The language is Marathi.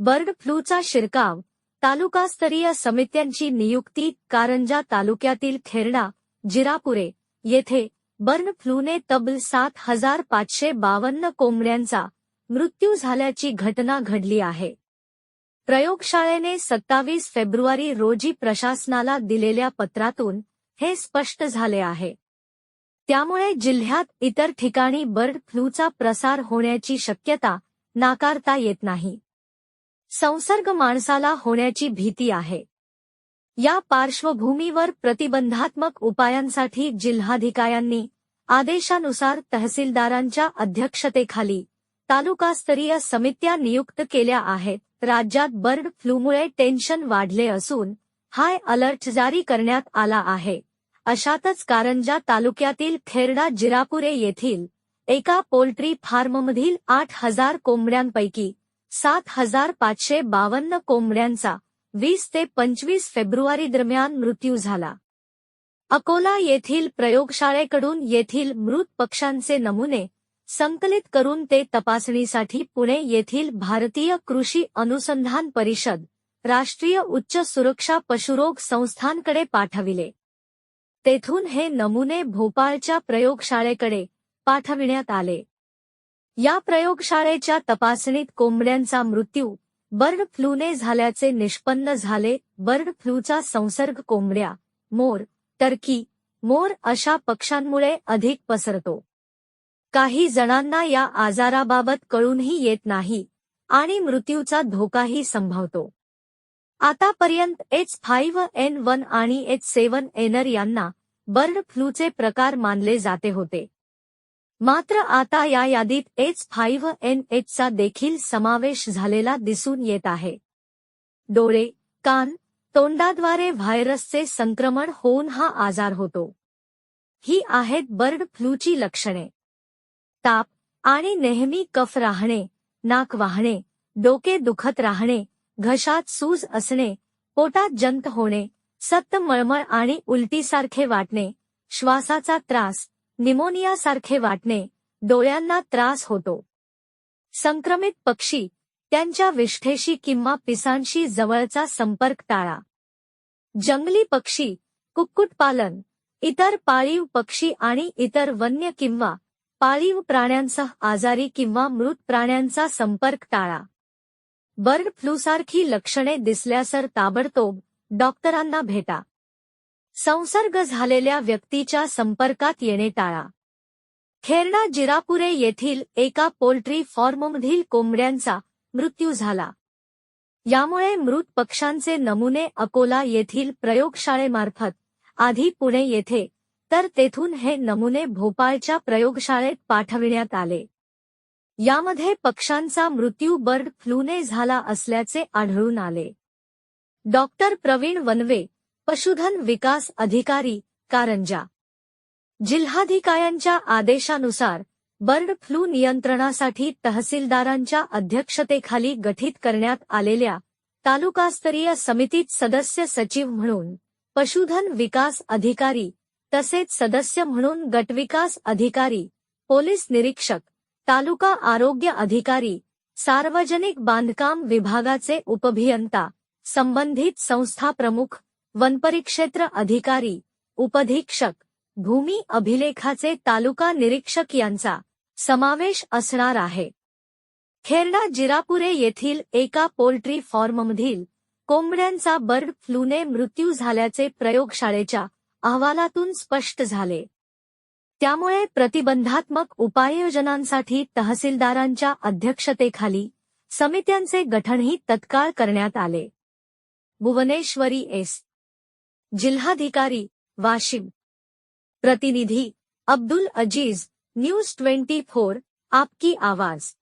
बर्ड फ्लूचा शिरकाव तालुकास्तरीय समित्यांची नियुक्ती कारंजा तालुक्यातील खेरडा जिरापुरे येथे बर्ड फ्लूने तब्बल सात हजार पाचशे बावन्न कोंबड्यांचा मृत्यू झाल्याची घटना घडली आहे. प्रयोगशाळेने सत्तावीस फेब्रुवारी रोजी प्रशासनाला दिलेल्या पत्रातून हे स्पष्ट झाले आहे. त्यामुळे जिल्ह्यात इतर ठिकाणी बर्ड फ्लूचा प्रसार होण्याची शक्यता नाकारता येत नाही. संसर्ग माणसाला होण्याची भीती आहे. या पार्श्वभूमीवर प्रतिबंधात्मक उपायांसाठी जिल्हाधिकाऱ्यांनी आदेशानुसार तहसीलदारांच्या अध्यक्षतेखाली तालुकास्तरीय समित्या नियुक्त केल्या आहेत. राज्यात बर्ड फ्लूमुळे टेन्शन वाढले असून हाय अलर्ट जारी करण्यात आला आहे. अशातच कारंजा तालुक्यातील खेरडा जिरापुरे येथील एका पोल्ट्री फार्ममधील आठ हजार कोंबड्यांपैकी सात हजार पाचशे बावन्न कोंबड्यांचा वीस ते पंचवीस फेब्रुवारी दरम्यान मृत्यू झाला. अकोला येथील प्रयोगशाळेकडून येथील मृत पक्ष्यांचे नमुने संकलित करून ते तपासणीसाठी पुणे येथील भारतीय कृषी अनुसंधान परिषद राष्ट्रीय उच्च सुरक्षा पशुरोग संस्थांकडे पाठविले. तेथून हे नमुने भोपाळच्या प्रयोगशाळेकडे पाठविण्यात आले. या प्रयोगशाळेच्या तपासणीत कोंबड्यांचा मृत्यू बर्ड फ्लूने झाल्याचे निष्पन्न झाले बर्ड फ्लूचा संसर्ग कोंबड्या मोर टर्की मोर अशा पक्ष्यांमुळे अधिक पसरतो. काही जणांना या आजाराबाबत कळूनही येत नाही आणि मृत्यूचा धोकाही संभवतो. आतापर्यंत एच फाईव्ह एन वन आणि एच सेवन एनर यांना बर्ड फ्लूचे प्रकार मानले जाते होते. मात्र आता या यादीत एच फाईव्ह एन एचचा देखील समावेश झालेला दिसून येत आहे. डोळे कान तोंडाद्वारे व्हायरसचे संक्रमण होऊन हा आजार होतो. ही आहेत बर्ड फ्लूची लक्षणे. ताप आणि नेहमी कफ राहणे नाक वाहणे डोके दुखत राहणे घशात सूज असणे पोटात जंत होणे सत्त मळमळ आणि उलटीसारखे वाटणे श्वासाचा त्रास निमोनियासारखे वाटणे डोळ्यांना त्रास होतो. संक्रमित पक्षी त्यांच्या विष्ठेशी किंवा पिसांशी जवळचा संपर्क टाळा. जंगली पक्षी कुक्कुटपालन इतर पाळीव पक्षी आणि इतर वन्य किंवा पाळीव प्राण्यांसह आजारी किंवा मृत प्राण्यांचा संपर्क टाळा. बर्ड फ्लूसारखी लक्षणे दिसल्यासर ताबडतोब डॉक्टरांना भेटा. संसर्ग झालेल्या व्यक्तीच्या संपर्कात येणे टाळा. खेरडा जिरापुरे येथील एका पोल्ट्री फॉर्ममधील कोंबड्यांचा मृत्यू झाला. यामुळे मृत पक्ष्यांचे नमुने अकोला येथील प्रयोगशाळेमार्फत आधी पुणे येथे तर तेथून हे नमुने भोपाळच्या प्रयोगशाळेत पाठविण्यात आले. यामध्ये पक्ष्यांचा मृत्यू बर्ड फ्लूने झाला असल्याचे आढळून आले. डॉक्टर प्रवीण वनवे पशुधन विकास अधिकारी कारंजा. जिल्हाधिकाऱ्यांच्या आदेशानुसार बर्ड फ्लू नियंत्रणासाठी तहसीलदारांच्या अध्यक्षतेखाली गठीत करण्यात आलेल्या तालुकास्तरीय समितीत सदस्य सचिव म्हणून पशुधन विकास अधिकारी तसेच सदस्य म्हणून गटविकास अधिकारी पोलीस निरीक्षक तालुका आरोग्य अधिकारी सार्वजनिक बांधकाम विभागाचे उपभियंता संबंधित संस्था प्रमुख वनपरिक्षेत्र अधिकारी उपधीक्षक भूमी अभिलेखाचे तालुका निरीक्षक यांचा समावेश असणार आहे. खेरडा जिरापुरे येथील एका पोल्ट्री फॉर्ममधील कोंबड्यांचा बर्ड फ्लूने मृत्यू झाल्याचे प्रयोगशाळेच्या अहवालातून स्पष्ट झाले. त्यामुळे प्रतिबंधात्मक उपाययोजनांसाठी तहसीलदारांच्या अध्यक्षतेखाली समित्यांचे गठनही तत्काळ करण्यात आले. भुवनेश्वरी एस. जिल्हाधिकारी वाशिम. प्रतिनिधी Abdul Aziz news twenty four आपकी आवाज.